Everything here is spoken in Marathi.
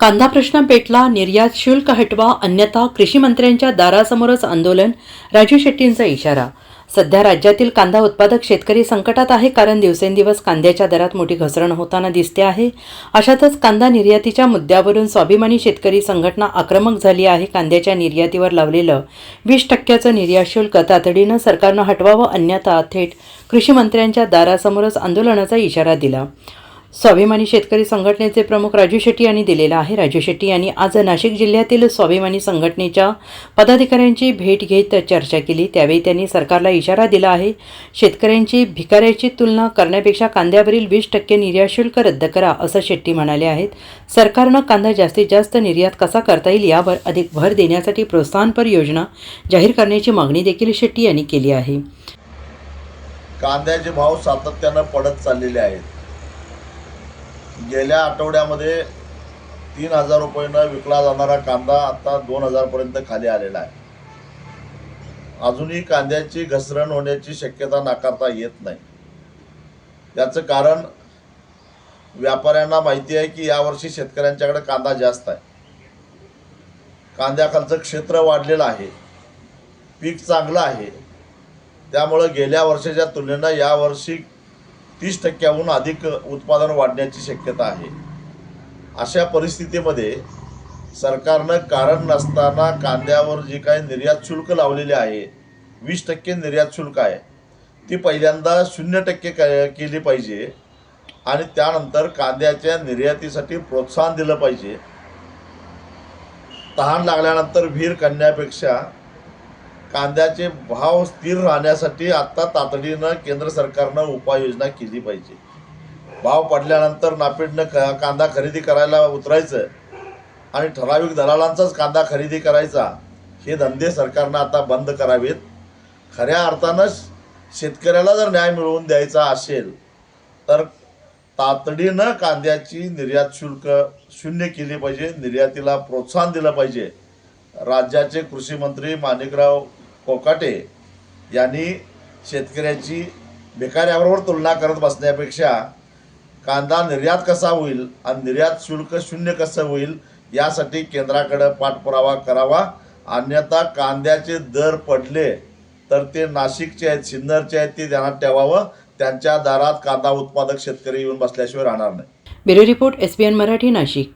कांदा प्रश्न पेटला निर्यात शुल्क हटवा अन्यथा कृषी मंत्र्यांच्या दारासमोरच आंदोलन राजू शेट्टींचा इशारा. सध्या राज्यातील कांदा उत्पादक शेतकरी संकटात आहे कारण दिवसेंदिवस कांद्याच्या दरात मोठी घसरण होताना दिसते आहे. अशातच कांदा निर्यातीच्या मुद्द्यावरून स्वाभिमानी शेतकरी संघटना आक्रमक झाली आहे. कांद्याच्या निर्यातीवर लावलेलं वीस टक्क्याचं निर्यात शुल्क तातडीनं सरकारनं हटवावं अन्यथा थेट कृषी मंत्र्यांच्या दारासमोरच आंदोलनाचा इशारा दिला. स्वाभिमानी शेतकरी संघटनेचे प्रमुख राजू शेट्टी यांनी दिलेला आहे. राजू शेट्टी यांनी आज नाशिक जिल्ह्यातील स्वाभिमानी संघटनेच्या पदाधिकाऱ्यांची भेट घेत चर्चा केली. त्यावेळी त्यांनी सरकारला इशारा दिला आहे शेतकऱ्यांची भिकाऱ्याची तुलना करण्यापेक्षा कांद्यावरील वीस टक्के निर्यात शुल्क रद्द करा असं शेट्टी म्हणाले आहेत. सरकारनं कांदा जास्तीत जास्त निर्यात कसा करता येईल यावर अधिक भर देण्यासाठी प्रोत्साहनपर योजना जाहीर करण्याची मागणी देखील शेट्टी यांनी केली आहे. कांद्याचे भाव सातत्यानं पडत चाललेले आहेत. गेल्या आठवड्यामध्ये तीन हजार रुपयानं विकला जाणारा कांदा आता दोन हजारपर्यंत खाली आलेला आहे. अजूनही कांद्याची घसरण होण्याची शक्यता नाकारता येत नाही. याचं कारण व्यापाऱ्यांना माहिती आहे की यावर्षी शेतकऱ्यांच्याकडे कांदा जास्त आहे. कांद्याखालचं क्षेत्र वाढलेलं आहे. पीक चांगलं आहे. त्यामुळं गेल्या वर्षाच्या तुलनेनं यावर्षी तीस टक्क्याहून अधिक उत्पादन वाढण्याची शक्यता आहे. अशा परिस्थितीमध्ये सरकारनं कारण नसताना कांद्यावर जी काही निर्यात शुल्क लावलेले आहे वीस टक्के निर्यात शुल्क आहे ती पहिल्यांदा शून्य टक्के क केली पाहिजे आणि त्यानंतर कांद्याच्या निर्यातीसाठी प्रोत्साहन दिलं पाहिजे. तहान लागल्यानंतर विहीर करण्यापेक्षा कांद्याचे भाव स्थिर राहण्यासाठी आत्ता तातडीनं केंद्र सरकारनं उपाययोजना केली पाहिजे. भाव पडल्यानंतर नापेडनं क कांदा खरेदी करायला उतरायचं आणि ठराविक दलालांचाच कांदा खरेदी करायचा हे धंदे सरकारनं आता बंद करावेत. खऱ्या अर्थानं शेतकऱ्याला जर न्याय मिळवून द्यायचा असेल तर तातडीनं कांद्याची निर्यात शुल्क शून्य केली पाहिजे निर्यातीला प्रोत्साहन दिलं पाहिजे. राज्याचे कृषी मंत्री माणिकराव कोकाटे यांनी शेतकऱ्याची बेकाऱ्याबरोबर तुलना करत बसण्यापेक्षा कांदा निर्यात कसा होईल आणि निर्यात शुल्क शून्य कसं होईल यासाठी केंद्राकडं पाठपुरावा करावा. अन्यथा कांद्याचे दर पडले तर ते नाशिकचे आहेत सिन्नरचे आहेत ते ध्यानात ठेवावं. त्यांच्या दारात कांदा उत्पादक शेतकरी येऊन बसल्याशिवाय राहणार नाही. Bureau report S Marathi Nashik.